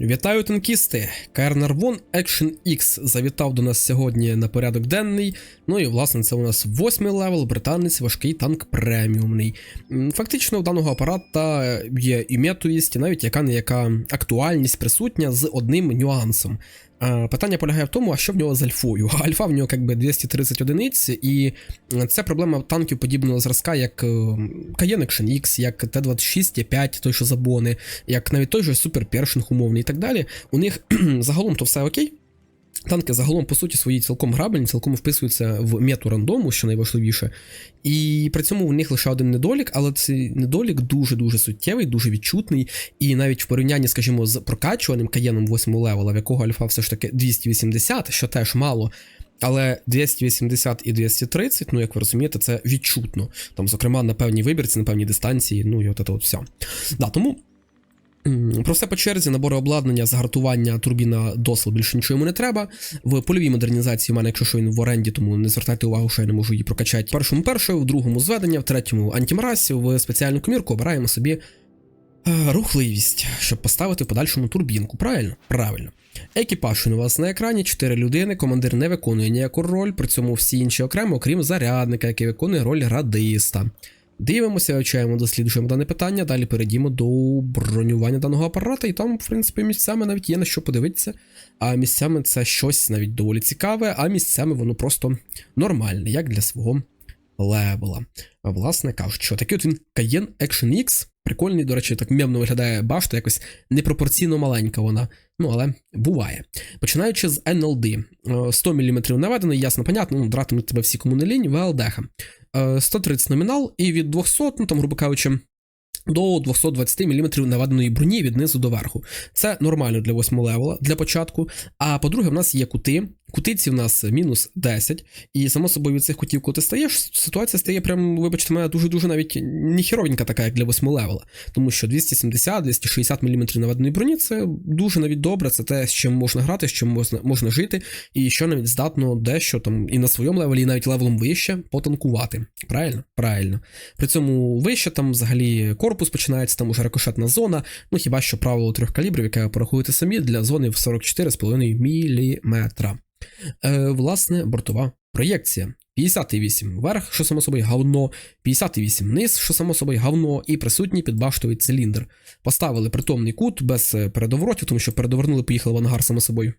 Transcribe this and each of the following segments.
Вітаю танкісти! Кернер Вон Action X завітав до нас сьогодні на порядок денний. Ну і власне це у нас восьмий левел, британець, важкий танк преміумний. Фактично, у даного апарата є і метуїсть, і навіть яка не яка актуальність присутня з одним нюансом. Е, Питання полягає в тому, а що в нього з альфою. Альфа в нього якби 230 одиниць, і це проблема танків подібного зразка, як е, Cayenne Action X, як Т-26, Т5, той, що забони, як навіть той же Супер Першинг умовний і так далі. У них загалом то все окей. Танки загалом, по суті, свої цілком грабельні, цілком вписуються в мету рандому, що найважливіше. І при цьому у них лише один недолік, але цей недолік дуже-дуже суттєвий, дуже відчутний. І навіть в порівнянні, скажімо, з прокачуваним каєном 8 левела, в якого альфа все ж таки 280, що теж мало. Але 280 і 230, ну як ви розумієте, це відчутно. Там, зокрема, на певній вибірці, на певній дистанції, ну і от це от все. Да, тому Про все по черзі, набори обладнання, загартування турбіна досил, більше нічого йому не треба. В польовій модернізації в мене, якщо що він в оренді, тому не звертайте увагу, що я не можу її прокачати. В першому першою, в другому зведення, в третьому антимарасі, в спеціальну комірку обираємо собі е, рухливість, щоб поставити в подальшому турбінку. Правильно? Правильно. Екіпаж у вас на екрані 4 людини, командир не виконує ніяку роль, при цьому всі інші окремо, окрім зарядника, який виконує роль радиста. Дивимося, вивчаємо, досліджуємо дане питання. Далі перейдімо до бронювання даного апарата, і там, в принципі, місцями навіть є на що подивитися. А місцями це щось навіть доволі цікаве, а місцями воно просто нормальне, як для свого левела. Власне кажучи, що такий от він Cayenne Action X. Прикольний, до речі, так мемно виглядає башта, якось непропорційно маленька вона. Ну, але буває. Починаючи з NLD. Е, 100 мм наведений, ясно, понятно, ну, дратимуть тебе всі кому не лінь, ВЛДХ. Е, 130 номінал, і від 200, ну там, грубо кажучи, до 220 мм наведеної броні від низу до верху. Це нормально для 8 левела для початку. А по-друге, в нас є кути. Кутиці в нас мінус 10, і само собою від цих кутів, коли ти стаєш, ситуація стає прям, вибачте, мене дуже-дуже навіть ніхеровенька така, як для 8 левела. Тому що 270-260 мм наведеної броні це дуже навіть добре, це те, з чим можна грати, з чим можна, можна жити, і що навіть здатно дещо там і на своєму левелі, і навіть левелом вище потанкувати. Правильно? Правильно. При цьому вище там взагалі корпус починається, там уже рикошетна зона, ну хіба що правило трьох калібрів, яке ви порахуєте самі, для зони в 44,5 мм. Е, власне, бортова проєкція. 58 верх, що само собою говно, 58 низ, що само собою говно, і присутній підбаштовий циліндр. Поставили притомний кут без е, передоворотів, тому що передовернули, поїхали в ангар само собою.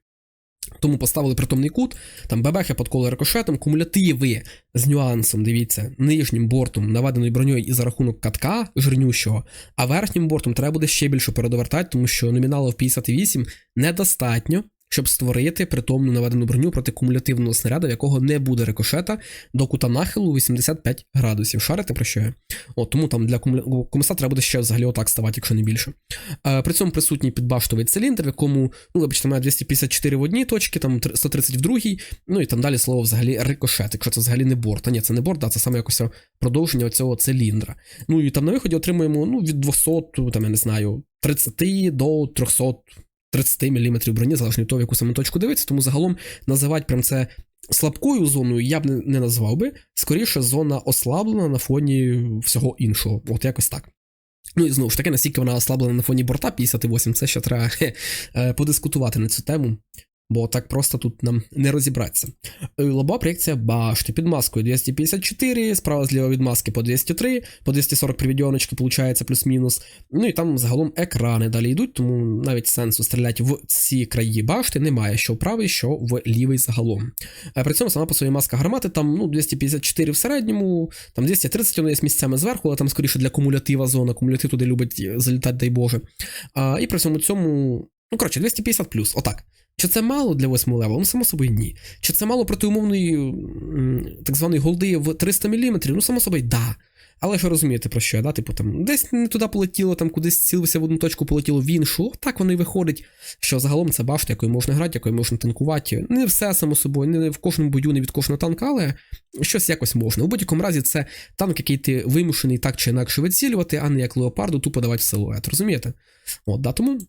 Тому поставили притомний кут, там бебехи під коло рикошетом, кумулятиви з нюансом, дивіться, нижнім бортом наведеною броньою і за рахунок катка жирнющого, а верхнім бортом треба буде ще більше передовертати, тому що номіналу в 58 недостатньо, щоб створити притомну наведену броню проти кумулятивного снаряду, якого не буде рикошета до кута нахилу 85 градусів. Шарите про що я? От, тому там для кумуля... комуса треба буде ще взагалі отак ставати, якщо не більше. Е, при цьому присутній підбаштовий циліндр, в якому, ну, вибачте, має 254 в одній точці, там 130 в другій, ну і там далі слово взагалі рикошет, якщо це взагалі не борт. А ні, це не борт, а це саме якось продовження цього циліндра. Ну і там на виході отримуємо ну, від 200, там я не знаю, 30 до 300 30 мм броні, залежно від того, в яку саме точку дивитися, тому загалом називати прям це слабкою зоною я б не, назвав би. Скоріше, зона ослаблена на фоні всього іншого. От якось так. Ну і знову ж таки, наскільки вона ослаблена на фоні борта 58, це ще треба е, подискутувати на цю тему. Бо так просто тут нам не розібратися. Е, Лоба проєкція башти під маскою 254, справа зліва від маски по 203, по 240 привідьоночки, виходить, плюс-мінус. Ну і там загалом екрани далі йдуть, тому навіть сенсу стріляти в ці краї башти немає, що в правий, що в лівий загалом. Е, При цьому сама по своїй маска гармати, там ну, 254 в середньому, там 230 воно є місцями зверху, але там скоріше для кумулятива зона, кумулятив туди любить залітати, дай Боже. А, І при цьому цьому, ну коротше, 250 плюс, отак. Чи це мало для 8 левела? Ну, само собою, ні. Чи це мало проти умовної так званої голди в 300 мм? Ну, само собою, да. Але ж ви розумієте про що я, да? Типу там десь не туди полетіло, там кудись цілився в одну точку, полетіло в іншу. Так воно і виходить, що загалом це башта, якою можна грати, якою можна танкувати. Не все само собою, не в кожному бою, не від кожного танка, але щось якось можна. У будь-якому разі це танк, який ти вимушений так чи інакше вицілювати, а не як леопарду тупо давати в силует. Розумієте? От, да, тому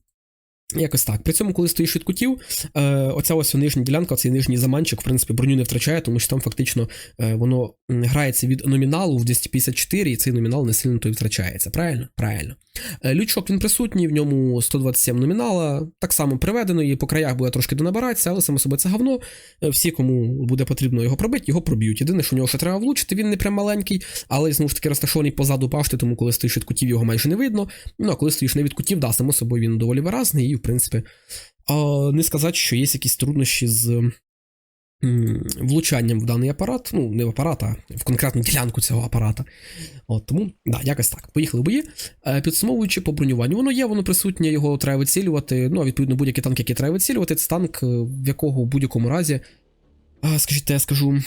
Якось так. При цьому, коли стоїш від кутів, е, оця ось нижня ділянка, цей нижній заманчик, в принципі, броню не втрачає, тому що там фактично е, воно грається від номіналу в 254, і цей номінал не сильно то й втрачається. Правильно? Правильно. Е, лючок він присутній, в ньому 127 номінала, так само приведено, і по краях буде трошки донабиратися, але само собою це говно. Всі, кому буде потрібно його пробити, його проб'ють. Єдине, що в нього ще треба влучити, він не прям маленький, але знову ж таки розташований позаду пашти, тому коли стоїш від кутів, його майже не видно. Ну а коли стоїш не від кутів, да, само собою він доволі виразний, в принципі, а, не сказати, що є якісь труднощі з влучанням в даний апарат. Ну, не в апарат, а в конкретну ділянку цього апарата. От тому, да, якось так. Поїхали бої. Е, Підсумовуючи по бронюванню, воно є, воно присутнє, його треба вицілювати. Ну, а відповідно, будь-який танк, який треба вицілювати, це танк, е, в якого в будь-якому разі, скажіть, я скажу.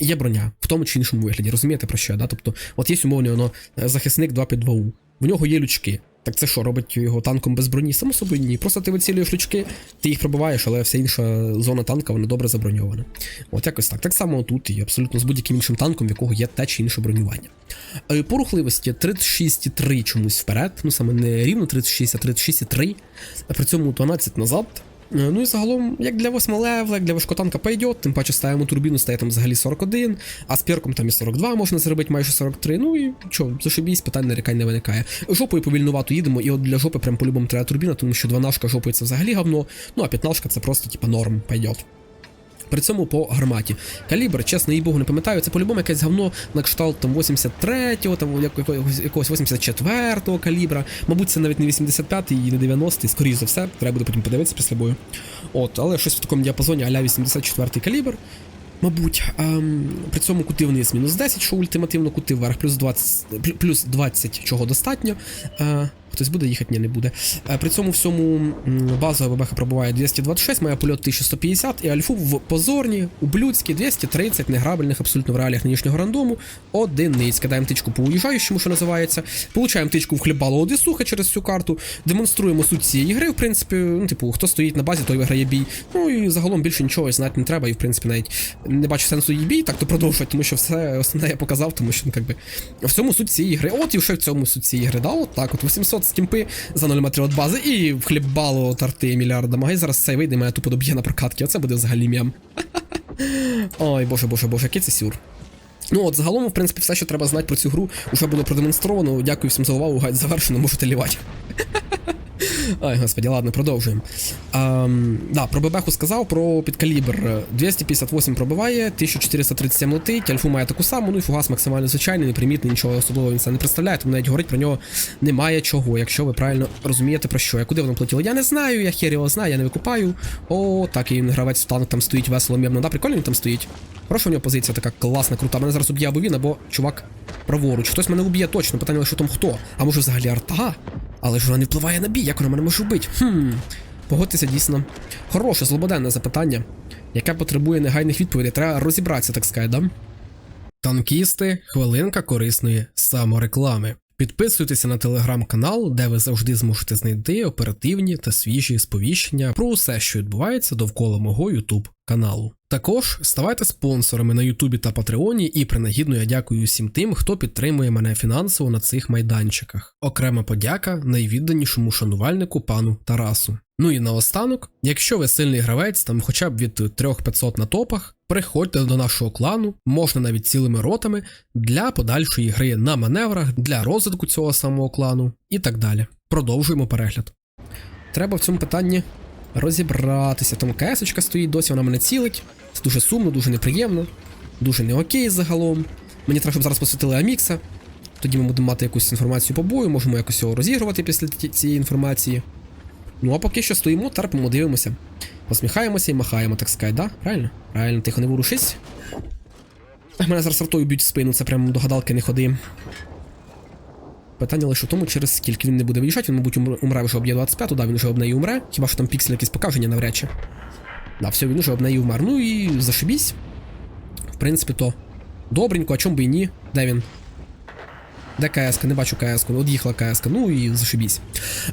Є броня в тому чи іншому вигляді, розумієте про що? Да? Тобто, от є умовно воно е, захисник 252У. В нього є лючки. Так це що, робить його танком без броні? Само собою ні. Просто ти вицілюєш лючки, ти їх пробиваєш, але вся інша зона танка вона добре заброньована. От якось так. Так само тут і абсолютно з будь-яким іншим танком, в якого є те чи інше бронювання. Е, По рухливості 36,3 чомусь вперед, ну саме не рівно 36, а 36,3, а при цьому 12 назад. Е, Ну і загалом, як для 8 левела, як для важкотанка пойдет, тим паче ставимо турбіну, стає там взагалі 41, а з перком там і 42 можна зробити майже 43. Ну і що, зашибісь, питань нарікань не виникає. Жопою повільнувато їдемо, і от для жопи прям по-любому треба турбіна, тому що 12 жопою це взагалі говно, ну а 15 це просто типа норм пойдет. При цьому по гарматі. Калібр, чесно, їй богу, не пам'ятаю, це по-любому якесь говно на кшталт там 83-го, там якогось, якогось 84-го калібра. Мабуть, це навіть не 85-й і не 90-й, скоріше за все, треба буде потім подивитися після бою. От, але щось в такому діапазоні а-ля 84-й калібр. Мабуть, ем, при цьому кути вниз мінус 10, що ультимативно кути вверх, плюс 20, плюс 20 чого достатньо. Е, хтось буде їхати, ні, не буде. Е, при цьому всьому базова ББХ пробуває 226, моя польот 1150, і альфу в позорні, ублюдські 230 неграбельних абсолютно в реаліях нинішнього рандому. Одиниць. Кидаємо тичку по уїжджаючому, що називається. Получаємо тичку в хлібало Одесуха через цю карту. Демонструємо суть цієї гри, в принципі. Ну, типу, хто стоїть на базі, той виграє бій. Ну і загалом більше нічого знати не треба. І в принципі навіть не бачу сенсу її бій, так то продовжувати, тому що все основне я показав, тому що ну, якби, в цьому суть цієї гри. От і вже в цьому суть цієї гри. Да, от так, от 800 стімпи за 0 метрів від бази і хлібало тарти мільярд дамага. Зараз цей вийде, мене тупо доб'є на прокатки. Оце буде взагалі м'ям. Ой, боже, боже, боже, який це сюр. Ну от загалом, в принципі, все, що треба знати про цю гру, вже було продемонстровано. Дякую всім за увагу, гайд завершено, можете лівати. Ой, господи, ладно, продовжуємо. Ам, да, про бебеху сказав, про підкалібр. 258 пробиває, 1437 летить, альфу має таку саму, ну і фугас максимально звичайний, непримітний, нічого особливого він це не представляє, тому навіть говорить про нього немає чого, якщо ви правильно розумієте про що. Я куди воно платило? Я не знаю, я хер його знаю, я не викупаю. О, так, і гравець в танк там стоїть весело мірно. Да, прикольно він там стоїть. Хороша у нього позиція така класна, крута. Мене зараз уб'є або він, або чувак праворуч. Хтось мене уб'є точно, питання в тому хто. А може взагалі арта? Але ж вона не впливає на бій, як вона мене може вбити? Хм. Погодьтеся дійсно. Хороше, злободенне запитання, яке потребує негайних відповідей. Треба розібратися, так сказати, да? Танкісти, хвилинка корисної самореклами. Підписуйтеся на телеграм-канал, де ви завжди зможете знайти оперативні та свіжі сповіщення про усе, що відбувається довкола мого YouTube каналу. Також ставайте спонсорами на Ютубі та Патреоні, і принагідно я дякую всім тим, хто підтримує мене фінансово на цих майданчиках. Окрема подяка найвідданішому шанувальнику пану Тарасу. Ну і наостанок, якщо ви сильний гравець, там хоча б від 3500 на топах, приходьте до нашого клану, можна навіть цілими ротами для подальшої гри на маневрах, для розвитку цього самого клану і так далі. Продовжуємо перегляд. Треба в цьому питанні розібратися. Там КС стоїть досі, вона мене цілить. Це дуже сумно, дуже неприємно, дуже не окей загалом. Мені треба, щоб зараз посвятили Амікса. Тоді ми будемо мати якусь інформацію по бою, можемо якось його розігрувати після цієї інформації. Ну а поки що стоїмо, терпимо, дивимося. Посміхаємося і махаємо, так сказати, да? Правильно? Правильно, тихо не ворушись. Мене зараз ротою б'ють в спину, це прям до гадалки не ходи. Питання лише в тому, через скільки він не буде виїжджати, він, мабуть, умре- вже об Є25, да, він вже об неї умре. Хіба що там піксель якісь покаження навряд чи. Да, все, він уже об неї умер. Ну і зашибісь. В принципі, то добренько, а чом би і ні. Де він? Де КС? Не бачу КС. Од'їхала КС. Ну і зашибісь.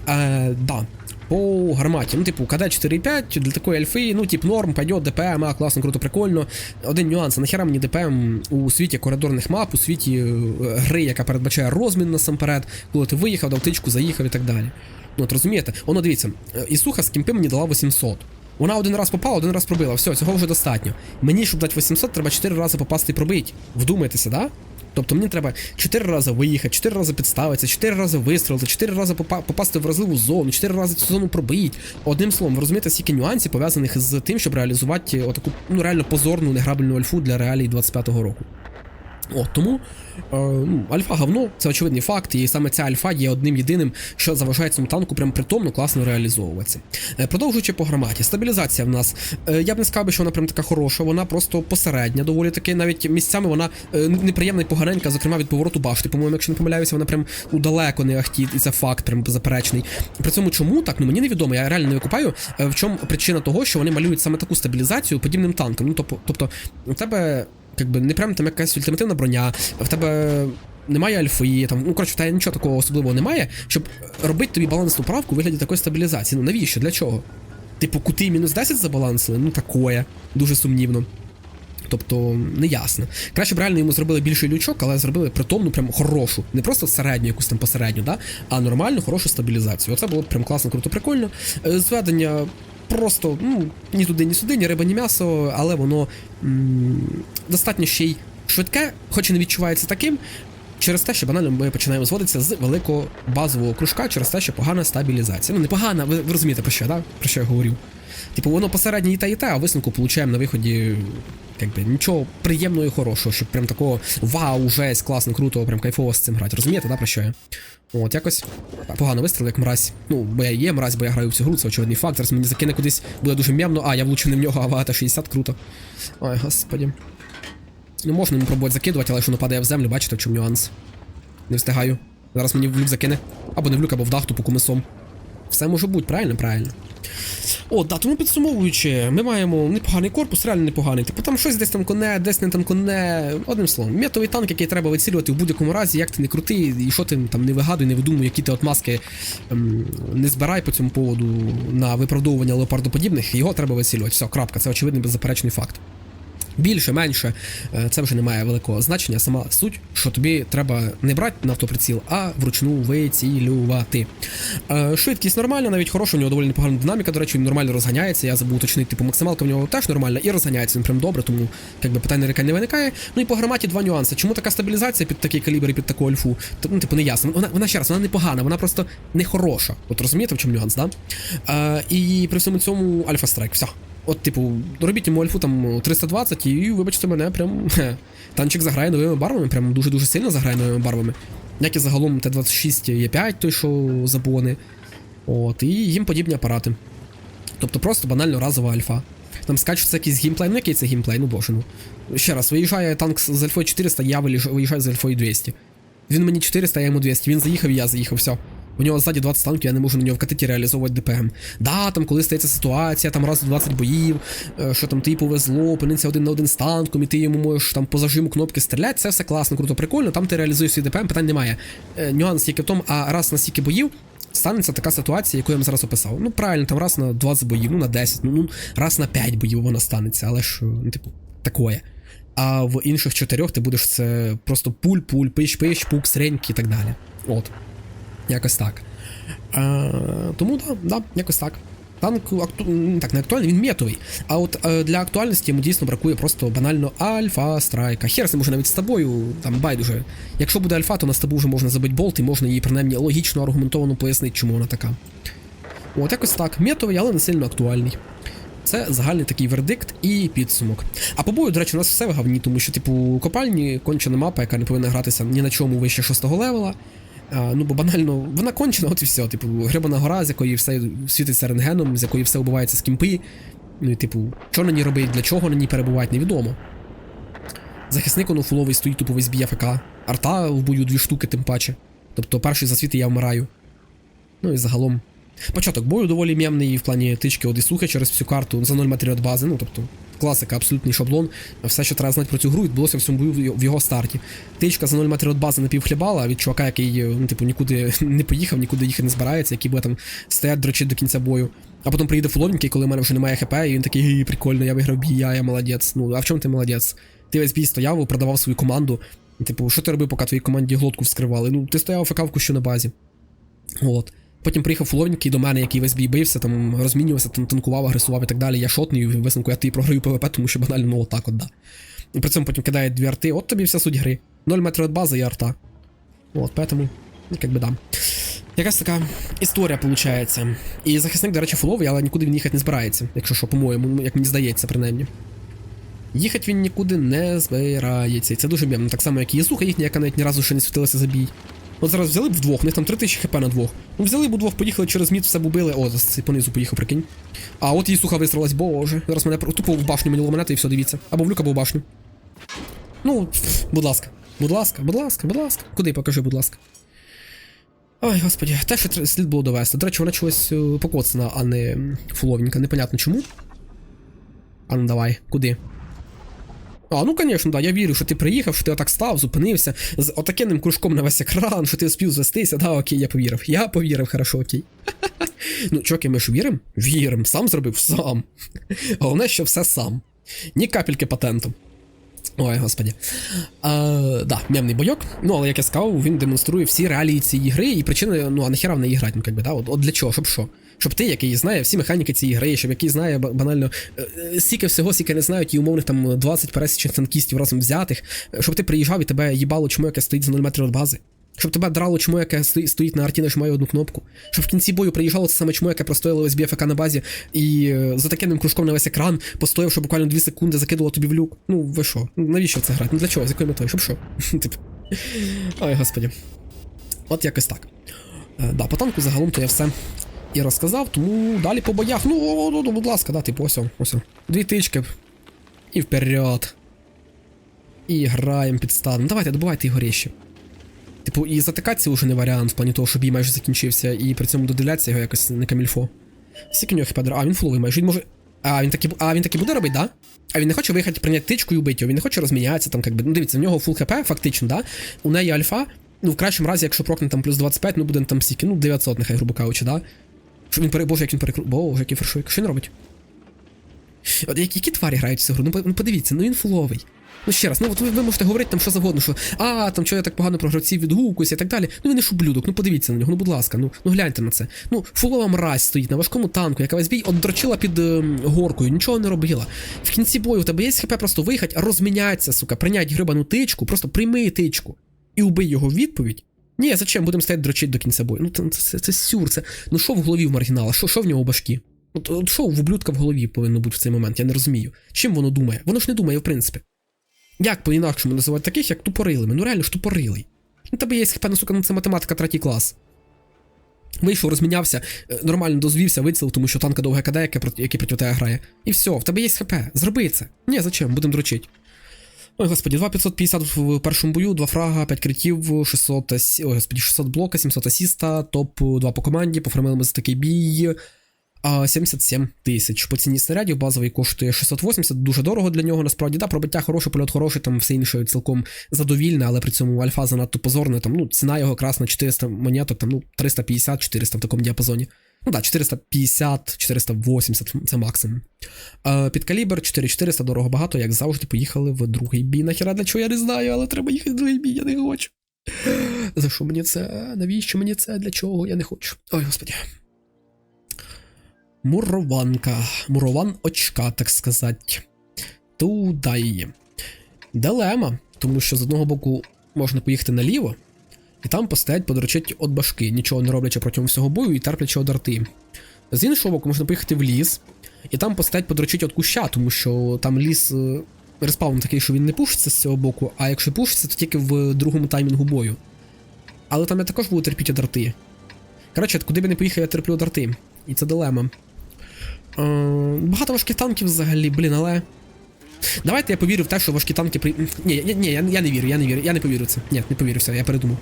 Е, да. По гарматі, ну, типу, КД 4.5 для такої альфи, ну, тип норм, пойдет, ДПМ, а, класно, круто, прикольно. Один нюанс, а нахера мені ДПМ у світі коридорних мап, у світі е, гри, яка передбачає розмін насамперед, коли ти виїхав, дав тичку, заїхав і так далі. Ну, от розумієте? Воно дивіться, е, Ісуха з кімпи мені дала 800. Вона один раз попала, один раз пробила. Все, цього вже достатньо. Мені, щоб дати 800, треба 4 рази попасти і пробити. Вдумайтеся, да? Тобто мені треба 4 рази виїхати, 4 рази підставитися, 4 рази вистрілити, 4 рази попа- попасти в вразливу зону, 4 рази цю зону пробити. Одним словом, ви розумієте, скільки нюансів пов'язаних з тим, щоб реалізувати отаку ну реально позорну неграбельну альфу для реалій 25-го року. О, тому е, ну, альфа говно, це очевидний факт, і саме ця альфа є одним єдиним, що заважає цьому танку прям притомно класно реалізовуватися. Е, продовжуючи по громаді, стабілізація в нас. Е, я б не сказав, що вона прям така хороша, вона просто посередня, доволі таки, навіть місцями вона неприємна і поганенька, зокрема від повороту башти. По-моєму, якщо не помиляюся, вона прям ну, далеко не ахтіт, і це факт, прям беззаперечний. При цьому чому так? Ну мені невідомо, я реально не викупаю, в чому причина того, що вони малюють саме таку стабілізацію подібним танкам. Ну, тобто, тобто у тебе якби не прям там якась ультимативна броня, в тебе немає альфи, там, ну коротше, в тебе нічого такого особливого немає, щоб робити тобі балансну правку у вигляді такої стабілізації. Ну навіщо? Для чого? Типу, кути мінус 10 забалансили? Ну такое. Дуже сумнівно. Тобто, не ясно. Краще б реально йому зробили більший лючок, але зробили притомну, прям хорошу. Не просто середню, якусь там посередню, да? а нормальну, хорошу стабілізацію. Оце було б прям класно, круто, прикольно. Е, Зведення просто ну, ні туди, ні сюди, ні риба, ні м'ясо, але воно м- достатньо ще й швидке, хоч і не відчувається таким. Через те, що банально ми починаємо зводитися з великого базового кружка, через те, що погана стабілізація. Ну, не погана, ви, ви розумієте про що, да? про що я говорю. Типу, воно посереднє і те, і те, а висновку получаємо на виході якби, нічого приємного і хорошого, щоб прям такого вау, жесть, класно, круто, прям кайфово з цим грати. Розумієте, да, про що я? От, якось погано вистріл, як мразь. Ну, бо я є мразь, бо я граю в цю гру, це очевидний факт. Зараз мені закине кудись, буде дуже м'ямно. А, я влучив не в нього, а вагата 60, круто. Ой, господі. Ну, можна йому пробувати закидувати, але якщо воно падає в землю, бачите, в чому нюанс. Не встигаю. Зараз мені в люк закине. Або не в люк, або в дах, тупо кумисом. Все може бути, правильно? Правильно. О, да, тому підсумовуючи, ми маємо непоганий корпус, реально непоганий. Типу там щось десь там коне, десь не там коне. Одним словом, метовий танк, який треба вицілювати в будь-якому разі, як ти не крути, і що ти там не вигадуй, не видумуй, які ти от маски ем, не збирай по цьому поводу на виправдовування леопардоподібних, його треба вицілювати. Все, крапка, це очевидний беззаперечний факт. Більше, менше, е, це вже не має великого значення. Сама суть, що тобі треба не брати на автоприціл, а вручну вицілювати. Е, Швидкість нормальна, навіть хороша, у нього доволі непогана динаміка, до речі, він нормально розганяється. Я забув уточнити, типу максималка в нього теж нормальна і розганяється він прям добре, тому якби питань нарікань не виникає. Ну і по громаді два нюанси. Чому така стабілізація під такий калібр і під таку альфу? Ну, типу, не ясно. Вона, вона ще раз, вона не вона просто не хороша. От розумієте, в чому нюанс, да? Е, і при всьому цьому альфа страйк, все. От, типу, робіть йому альфу там 320 і, вибачте мене, прям хе, танчик заграє новими барвами, прям дуже-дуже сильно заграє новими барвами. Як і загалом Т-26 є 5 той, що забони. От, і їм подібні апарати. Тобто просто банально разова альфа. Там скачується якийсь геймплей, ну який це геймплей, ну боже ну. Ще раз, виїжджає танк з альфою 400, я виїжджаю з альфою 200. Він мені 400, я йому 200. Він заїхав, і я заїхав, все. У нього ззаді 20 танків, я не можу на нього вкатити і реалізовувати ДПМ. Да, там коли стається ситуація, там раз у 20 боїв, е, що там тобі повезло, опиниться один на один з танком, і ти йому можеш там по зажиму кнопки стріляти, це все класно, круто, прикольно, там ти реалізуєш свій ДПМ, питань немає. Е, Нюанс тільки в тому, а раз на стільки боїв. Станеться така ситуація, яку я вам зараз описав. Ну, правильно, там раз на 20 боїв, ну на 10, ну, ну раз на 5 боїв вона станеться, але ж, ну, типу, такое. А в інших чотирьох ти будеш це просто пуль-пуль, пищ-пищ, пук, среньки і так далі. От. Якось так. А, тому да, да, якось так. Танк акту... так, не актуальний, він метовий. А от е, для актуальності йому дійсно бракує просто банально альфа страйка. Хер з ним може навіть з тобою, там байдуже. Якщо буде альфа, то на тобою вже можна забити болт і можна її принаймні логічно аргументовано пояснити, чому вона така. От якось так. Метовий, але не сильно актуальний. Це загальний такий вердикт і підсумок. А по бою, до речі, у нас все в говні, тому що, типу, копальні кончена мапа, яка не повинна гратися ні на чому вище 6 левела. Ну, бо банально, вона кончена, от і все. Типу, грибана гора, з якої все світиться рентгеном, з якої все вбивається з кімпи. Ну і типу, що на ній робить, для чого на ній перебувати, невідомо. Захисник воно фуловий стоїть тупо весь бій АФК. Арта в бою дві штуки, тим паче. Тобто перший засвіт і я вмираю. Ну і загалом. Початок бою доволі м'ямний в плані тички от і слухи через всю карту за 0 метрів бази. Ну тобто класика, абсолютний шаблон. Все, що треба знати про цю гру, відбулося в цьому бою в його- старті. Тичка за 0 метрів від бази напівхлібала від чувака, який ну, типу, нікуди не поїхав, нікуди їхати не збирається, який буде там стоять дрочить до кінця бою. А потім приїде фуловенький, коли в мене вже немає хп, і він такий «Гі, прикольно, я виграв бій, я, я молодець. Ну, а в чому ти молодець? Ти весь бій стояв, продавав свою команду. Типу, що ти робив, поки твоїй команді глотку вскривали? Ну, ти стояв ФК в кущу на базі. От. Потім приїхав фуловенький до мене, який весь бій бився, там розмінювався, там танкував, агресував і так далі. Я шотний, і в висновку я ти програю ПВП, тому що банально ну отак от, да. І при цьому потім кидає дві арти, от тобі вся суть гри. 0 метрів від бази і арта. От, поэтому, ну, як би да. Якась така історія виходить. І захисник, до речі, фуловий, але нікуди він їхати не збирається, якщо що, по-моєму, як мені здається, принаймні. Їхати він нікуди не збирається. І це дуже м'ямно. Так само, як і Єсуха їхня, яка навіть ні разу ще не світилася за бій. От зараз взяли б вдвох, у них там 3000 хп на двох. Ну взяли б удвох, поїхали через мід, все б убили. О, цей понизу поїхав, прикинь. А от Єсуха вистрілась, боже. Зараз мене тупо в башню мені монети і все, дивіться. Або в люк, або в башню. Ну, будь ласка. Будь ласка, будь ласка, будь ласка. Куди покажи, будь ласка. Ой, господі, те, що слід було довести. До речі, вона чогось е, покоцана, а не фуловенька. Непонятно чому. А ну давай, куди? А, ну звісно, да, я вірю, що ти приїхав, що ти отак став, зупинився, з отакенним кружком на весь екран, що ти вспів звестися, да, окей, я повірив. Я повірив, хорошо, окей. ну, чоки, ми ж віримо? Віримо, сам зробив, сам. Головне, що все сам. Ні капельки патенту. Ой, господі. А, да, мемний бойок. Ну, але як я сказав, він демонструє всі реалії цієї гри і причини, ну, а нахіра в неї грати, ну, да? От, от для чого, щоб що? Щоб ти, який знає всі механіки цієї гри, щоб який знає ба- банально е, е, стільки всього, стільки не знають, і умовних там 20 пересічних танкістів разом взятих, е, щоб ти приїжджав і тебе їбало чому яке стоїть за 0 метрів від бази. Щоб тебе драло чому, яке стоїть на арті, нажимає одну кнопку. Щоб в кінці бою приїжджало це саме чому, яке простояло ОСБ ФК на базі і е, за таким кружком на весь екран, постоявши буквально 2 секунди, закидувало тобі в люк. Ну ви що? Навіщо це грати? Ну для чого? З якою метою? Щоб що? Типу. Ой, господі. От якось так. Е, да, по танку загалом то я все і розказав, тому далі по боях. Ну, о, ну, ну, будь ласка, да, типу, ось, о, ось. Дві тички. І вперед. І граємо під стадом. Давайте, добивайте його ріще. Типу, і затикатися вже не варіант, в плані того, що бій майже закінчився, і при цьому додивлятися його якось не камільфо. Скільки у нього хп? А, він фуловий майже. Він може. А, він таки, а він таки буде робити, да? А він не хоче виїхати прийняти тичку і вбити його, він не хоче розмінятися там, как би. Ну дивіться, в нього фул хп, фактично, да? У неї альфа. Ну, в кращому разі, якщо прокне там плюс 25, ну буде там стільки, ну 900, нехай, грубо кажучи, да? Що він пере... Боже, як він перекру... Боже, який фаршує. Що він робить? От які, які тварі грають в цю гру? Ну, ну подивіться, ну він фуловий. Ну ще раз, ну от ви, ви можете говорити там що завгодно, що а, там що я так погано про гравців відгукуюся і так далі. Ну він ж ублюдок, ну подивіться на нього, ну будь ласка, ну, ну гляньте на це. Ну, фулова мразь стоїть на важкому танку, яка весь бій отдрочила під ем, горкою, нічого не робила. В кінці бою у тебе є хп просто виїхати, розміняться, сука, прийнять грибану тичку, просто прийми тичку і убий його в відповідь. Ні, зачем будемо стояти дрочить до кінця бою? Ну це, це, це, сюр, це. Ну що в голові в маргінала? Що, що в нього в башкі? От, от що в ублюдка в голові повинно бути в цей момент? Я не розумію. Чим воно думає? Воно ж не думає, в принципі. Як по-інакшому називати таких, як тупорилими? Ну реально ж тупорилий. Ну тебе є хп, сука, ну це математика третій клас. Вийшов, розмінявся, е, нормально дозвівся, вицілив, тому що танка довге КД, яке який проти тебе грає. І все, в тебе є хп. Зроби це. Ні, зачем? Будемо дрочить. Ой, господі, 2550 в першому бою, 2 фрага, 5 критів, 600. Ой, господі, 600 блока, 700 асіста, топ 2 по команді, пофармили ми за такий бій. А, 77 тисяч. По ціні снарядів базовий коштує 680, дуже дорого для нього, насправді. Да, пробиття хороше, польот хороший, там все інше цілком задовільне, але при цьому альфа занадто позорна. Там, ну, ціна його красна 400 монеток, там, ну, 350-400 в такому діапазоні. Ну так, 450, 480 це максимум. Е, під калібр 4400 дорого багато, як завжди, поїхали в другий бій. Нахіра для чого я не знаю, але треба їхати в другий бій, я не хочу. За що мені це? Навіщо мені це? Для чого? Я не хочу. Ой, господі. Мурованка. Мурован очка, так сказати. Туда її. Дилема, тому що з одного боку можна поїхати наліво, і там постоять подрочить от башки, нічого не роблячи протягом всього бою і терплячи од арти. З іншого боку, можна поїхати в ліс, і там постоять подрочить от куща, тому що там ліс е, респаун такий, що він не пушиться з цього боку, а якщо пушиться, то тільки в другому таймінгу бою. Але там я також буду терпіти од арти. Коротше, куди би не поїхав, я терплю од арти. І це дилема. Е, багато важких танків взагалі, блін, але. Давайте я повірю в те, що важкі танки при. Ні, ні, ні, я, я не вірю, я не вірю, я не повірю в це. Ні, не повірю, все, я передумав.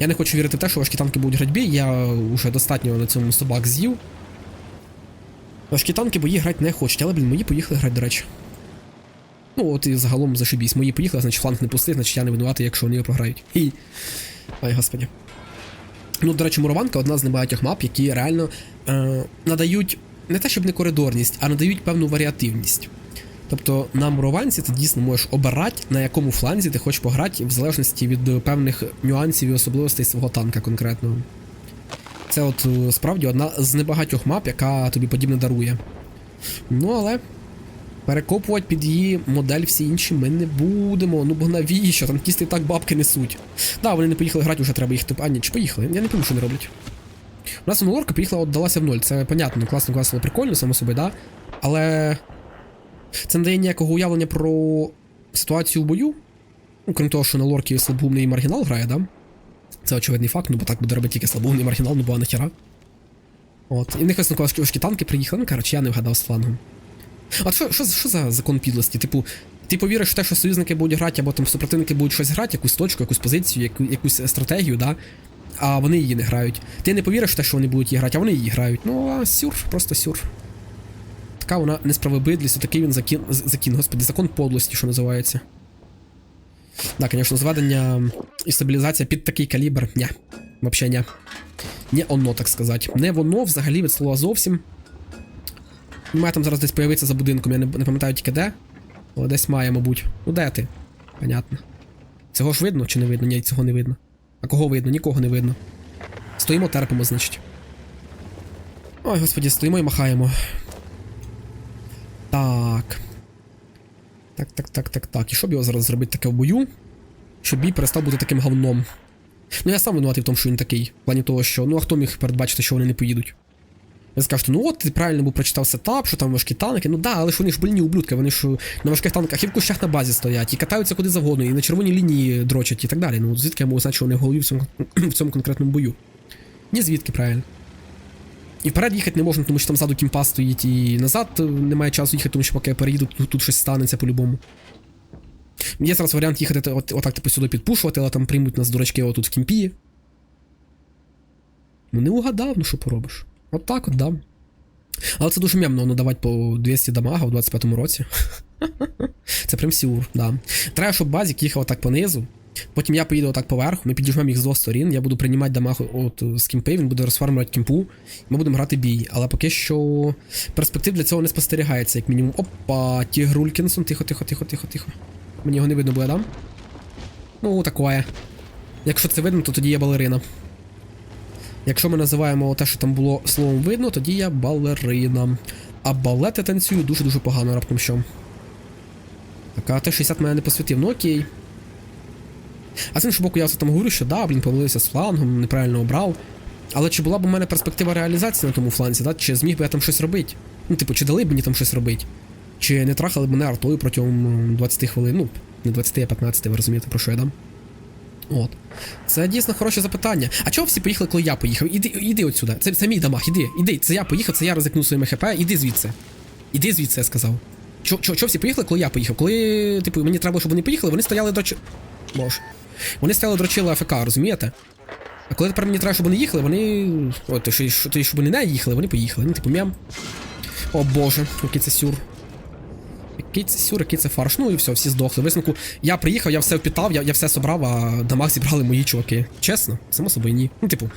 Я не хочу вірити в те, що важкі танки будуть грати бій, я вже достатньо на цьому собак з'їв. Важкі танки бої грати не хочуть, але, блін, мої поїхали грати, до речі. Ну, от і загалом зашибісь. Мої поїхали, значить фланг не пустив, значить я не винуватий, якщо вони його програють. Хі. Ой, господі. Ну, до речі, Мурованка одна з небагатьох мап, які реально е, надають не те, щоб не коридорність, а надають певну варіативність. Тобто на мурованці ти дійсно можеш обирати, на якому фланзі ти хочеш пограти, в залежності від певних нюансів і особливостей свого танка конкретного. Це от е, справді одна з небагатьох мап, яка тобі подібне дарує. Ну, але перекопувати під її модель всі інші ми не будемо. Ну бо навіщо? Танкісти і так бабки несуть. Да, вони не поїхали грати, вже треба їх. А ні, чи поїхали? Я не пам'ятаю, що вони роблять. У нас лорка поїхала, отдалася в ноль. Це понятно, класно, класно, прикольно, само собою, да. Але це не дає ніякого уявлення про ситуацію в бою. Ну, крім того, що на лоркі слабоумний маргінал грає, да? Це очевидний факт, ну бо так буде робити тільки слабоумний маргінал, ну бо а нахера. От. І в них висновку танки приїхали, ну коротше, я не вгадав з флангом. От що, що, що за закон підлості? Типу, ти повіриш в те, що союзники будуть грати, або там супротивники будуть щось грати, якусь точку, якусь позицію, яку, якусь стратегію, да? А вони її не грають. Ти не повіриш в те, що вони будуть її грати, а вони її грають. Ну, а сюр, просто сюр. Така вона несправедливість, такий він закін, закін, господи, закон подлості, що називається. Так, звісно, зведення і стабілізація під такий калібр. Ня. Вообще ня. Не оно, так сказати. Не воно взагалі від слова зовсім. Має там зараз десь появитися за будинком, я не, не пам'ятаю тільки де. Але десь має, мабуть. Ну де ти? Понятно. Цього ж видно чи не видно? Ні, цього не видно. А кого видно? Нікого не видно. Стоїмо, терпимо, значить. Ой, господі, стоїмо і махаємо. Так. Так, так, так, так, так. І що б його зараз зробити таке в бою? Щоб бій перестав бути таким говном. Ну я сам винуватий в тому, що він такий. В плані того, що ну а хто міг передбачити, що вони не поїдуть? Ви скажете, ну от ти правильно був прочитав сетап, що там важкі танки. Ну да, але ж вони ж больні ублюдки, вони ж на важких танках і в кущах на базі стоять, і катаються куди завгодно, і на червоній лінії дрочать і так далі. Ну звідки я можу знати, що вони в голові в цьому, в цьому конкретному бою? Ні звідки, правильно. І вперед їхати не можна, тому що там ззаду кімпа стоїть, і назад немає часу їхати, тому що поки я переїду, тут, тут щось станеться по-любому. Є зараз варіант їхати от, отак типу сюди підпушувати, але там приймуть нас дурачки отут в кімпі. Ну не угадав, ну що поробиш. От так от дам. Але це дуже м'ямно, ну давати по 200 дамага у 25-му році. це прям сюр, да. Треба, щоб базік їхав отак понизу. Потім я поїду отак поверху, ми підіжмемо їх з двох сторін, я буду приймати дамаг от з кімпи, він буде розфармувати кімпу, і ми будемо грати бій. Але поки що перспектив для цього не спостерігається, як мінімум. Опа, Тігрулькінсон, тихо, тихо, тихо, тихо, тихо. Мені його не видно буде, да? Ну, такое. Якщо це видно, то тоді я балерина. Якщо ми називаємо те, що там було словом видно, тоді я балерина. А балети танцюю дуже-дуже погано раптом що. Так, а Т-60 мене не посвятив, ну окей. А з іншого боку, я все там говорю, що да, блін, помилився з флангом, неправильно обрав. Але чи була б у мене перспектива реалізації на тому фланзі, да? чи зміг би я там щось робити? Ну, типу, чи дали б мені там щось робити? Чи не трахали б мене артою протягом 20 хвилин? Ну, не 20, а 15, ви розумієте, про що я дам? От. Це дійсно хороше запитання. А чого всі поїхали, коли я поїхав? Іди, іди отсюди. Це, це мій дамаг, іди, іди. Це я поїхав, це я ризикнув своїми хп, іди звідси. Іди звідси, я сказав. Чого чо, чо всі поїхали, коли я поїхав? Коли, типу, мені треба, щоб вони поїхали, вони стояли дрочили. Боже. Вони стояли дрочили АФК, розумієте? А коли тепер мені треба, щоб вони їхали, вони. О, то, що, що, щоб вони не їхали, вони поїхали. Ну, типу, м'ям. О боже, який це сюр. Який це сюр, який це фарш. Ну і все, всі здохли. Висновку, я приїхав, я все впітав, я, я все собрав, а дамаг зібрали мої чуваки. Чесно, само собою ні. Ну, типу,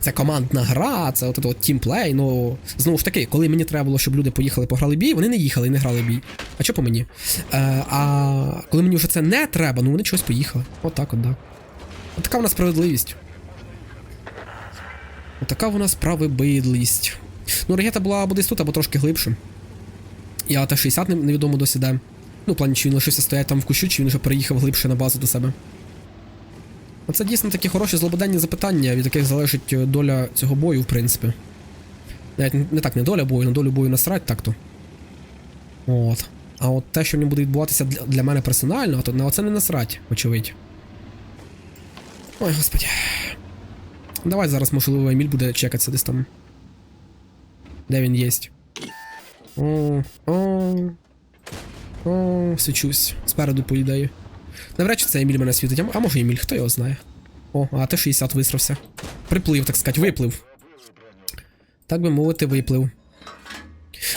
це командна гра, це от, от тімплей. Ну знову ж таки, коли мені треба було, щоб люди поїхали, пограли бій, вони не їхали і не грали бій. А що по мені? Е, а коли мені вже це не треба, ну вони чогось поїхали. Отак От от, да. От така в нас справедливість. От така в справедливість. Ну, регета була або десь тут, або трошки глибше. І АТ-60 невідомо досі де. Ну, в плані, чи він лишився стояти там в кущу, чи він вже переїхав глибше на базу до себе. Оце дійсно такі хороші злободенні запитання, від яких залежить е, доля цього бою, в принципі. Навіть не- так, не доля бою, на долю бою насрать так-то. От. А от те, що в ньому буде відбуватися для, для мене персонально, то на оце не насрать, очевидь. Ой, господи. Давай зараз, можливо, Еміль буде чекатися десь там. Де він єсть? О, свічусь. Спереду, по ідеї. Навряд чи це Еміль мене світить, а, може Еміль, хто його знає. О, а Т-60 висрався. Приплив, так сказати, виплив. Так би мовити, виплив.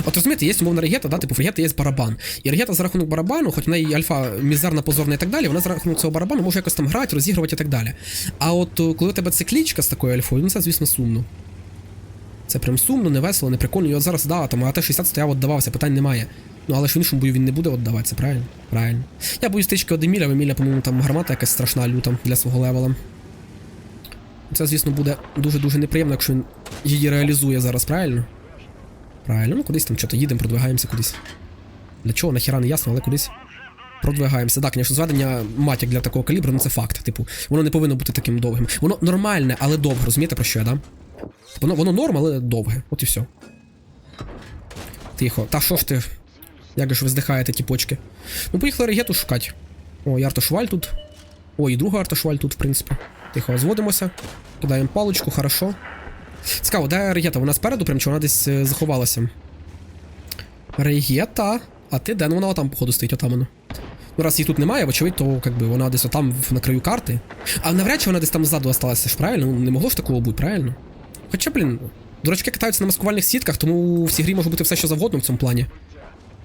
От розумієте, є умовна регета, да, типу регета є барабан. І регета за рахунок барабану, хоч в неї альфа мізерна, позорна і так далі, вона за рахунок цього барабану може якось там грати, розігрувати і так далі. А от коли у тебе циклічка з такою альфою, ну це, звісно, сумно. Це прям сумно, не весело, не прикольно. І от зараз, да, там АТ-60 стояв, віддавався, питань немає. Ну але ж в іншому бою він не буде віддаватися, правильно? Правильно. Я боюсь стички від Еміля, по-моєму, там гармата якась страшна люта для свого левела. Це, звісно, буде дуже-дуже неприємно, якщо він її реалізує зараз, правильно? Правильно, ну кудись там що-то їдемо, продвигаємося кудись. Для чого, нахіра не ясно, але кудись. Продвигаємося. Так, звісно, зведення матік для такого калібру, ну це факт. Типу, воно не повинно бути таким довгим. Воно нормальне, але довге, розумієте, про що я, да? Воно, воно норм, але довге. От і все. Тихо. Та що ж ти? Як же ви здихаєте, ті почки? Ну, поїхали регету шукати. О, і артошваль тут. О, і друга артошваль тут, в принципі. Тихо, зводимося. Кидаємо паличку, хорошо. Цікаво, де регета? Вона спереду, прям чи вона десь е, заховалася? Регета. А ти де? Ну вона отам, походу, стоїть, отам вона. Ну, раз їх тут немає, вочевидь, то как би, вона десь отам на краю карти. А навряд чи вона десь там ззаду осталася ж, правильно? Ну, не могло ж такого бути, правильно? Хоча, блін, дурачки катаються на маскувальних сітках, тому в цій грі може бути все, що завгодно в цьому плані.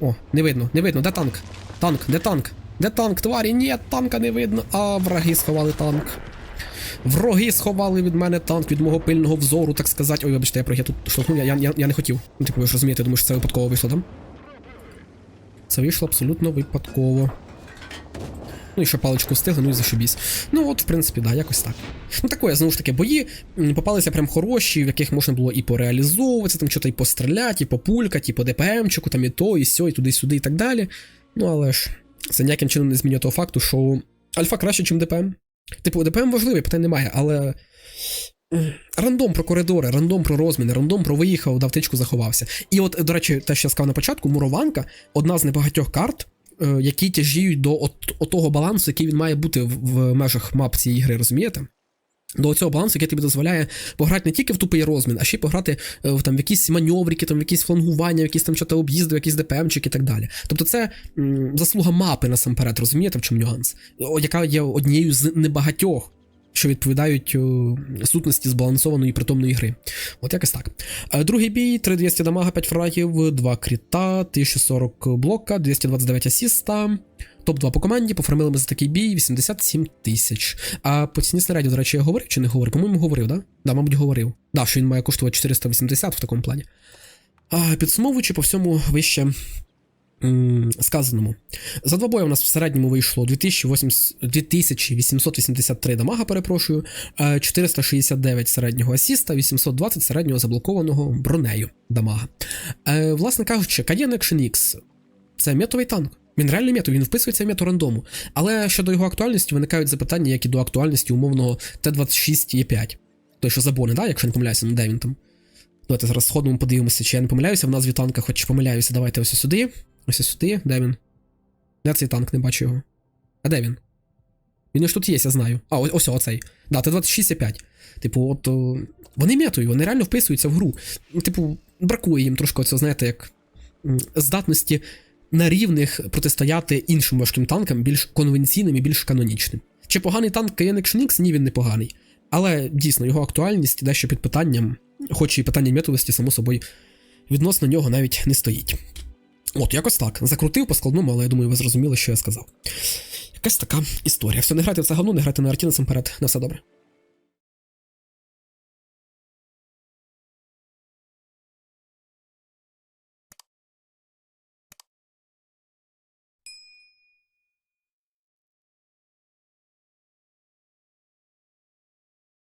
О, не видно, не видно, де танк? Танк, де танк? Де танк, тварі? Ні, танка не видно. А, враги сховали танк. Вроги сховали від мене танк, від мого пильного взору, так сказати. Ой, вибачте, я про я тут штовхнув, я, я, я не хотів. Ну, типу, ви ж розумієте, я думаю, що це випадково вийшло, там? Це вийшло абсолютно випадково. Ну і ще паличку встигли, ну і зашибісь. Ну от, в принципі, да, якось так. Ну таке, знову ж таки, бої попалися прям хороші, в яких можна було і пореалізовуватися, там що-то і постріляти, і популькати, і по ДПМчику, там і то, і сьо, і туди-сюди, і так далі. Ну але ж, це ніяким чином не змінює того факту, що Альфа краще, ніж ДПМ. Типу, ДПМ важливий, питань немає, але. Рандом про коридори, рандом про розміни, рандом про виїхав, дав тичку, заховався. І от, до речі, те, що я сказав на початку, мурованка одна з небагатьох карт, які тяжіють до от, от того балансу, який він має бути в, в межах мап цієї гри, розумієте? До цього балансу, який тобі дозволяє пограти не тільки в тупий розмін, а ще й пограти е, в, там, в якісь маневрики, там, в якісь флангування, в якісь там чата об'їзди, якісь ДПМчики і так далі. Тобто це м, заслуга мапи насамперед, розумієте, в чому нюанс? Яка є однією з небагатьох, що відповідають о, сутності збалансованої притомної гри. От якось так. Е, Другий бій, 3200 дамага, 5 фрагів, 2 кріта, 1040 блока, 229 асіста. Топ-2 по команді, пофармили ми за такий бій 87 тисяч. А по ціні снарядів, до речі, я говорив чи не говорив? По-моєму, говорив, да? Да, мабуть, говорив. Да, що він має коштувати 480 в такому плані. А, підсумовуючи по всьому вище сказаному. За два бої у нас в середньому вийшло 2883 дамага, перепрошую, е, 469 середнього асіста, 820 середнього заблокованого бронею дамага. Е, Власне кажучи, Cayenne Action X це метовий танк. Він реально метовий, він вписується в мету рандому. Але щодо його актуальності виникають запитання, як і до актуальності умовного Т-26 Е5. Той, що забони, да, якщо не помиляюся, ну де там. Давайте зараз сходимо подивимося, чи я не помиляюся в назві танка, хоч помиляюся, давайте ось сюди. Ось сюди, де він? Де цей танк, не бачу його. А де він? Він ж тут є, я знаю. А, ось, ось оцей. Да, Т-26 Е5. Типу, от. о, Вони метові, вони реально вписуються в гру. Типу, бракує їм трошки оцього, знаєте, як здатності на рівних протистояти іншим важким танкам, більш конвенційним і більш канонічним. Чи поганий танк Action X? Ні, він не поганий. Але дійсно його актуальність дещо під питанням, хоч і питання метовості, само собою, відносно нього навіть не стоїть. От, якось так. Закрутив по складному, але я думаю, ви зрозуміли, що я сказав. Якась така історія. Все, не грайте в це говно, не грайте на арті перед. На все добре.